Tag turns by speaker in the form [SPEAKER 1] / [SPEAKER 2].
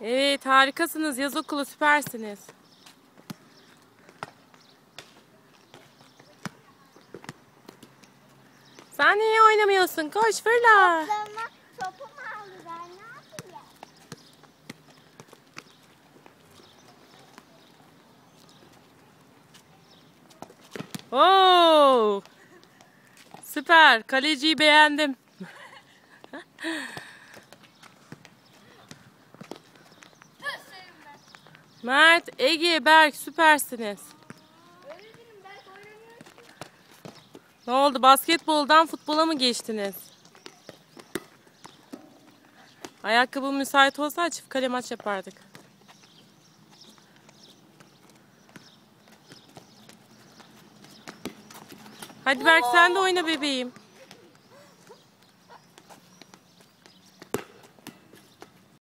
[SPEAKER 1] Evet harikasınız. Yaz okulu süpersiniz. Sen niye oynamıyorsun? Koş fırla.
[SPEAKER 2] Toplama, topumu aldılar. Ne yapayım?
[SPEAKER 1] Oo! Süper. Kaleciyi beğendim. Mert, Ege, Berk süpersiniz. Ne oldu? Basketboldan futbola mı geçtiniz? Ayakkabı müsait olsa çift kale maç yapardık. Hadi Berk sen de oyna bebeğim.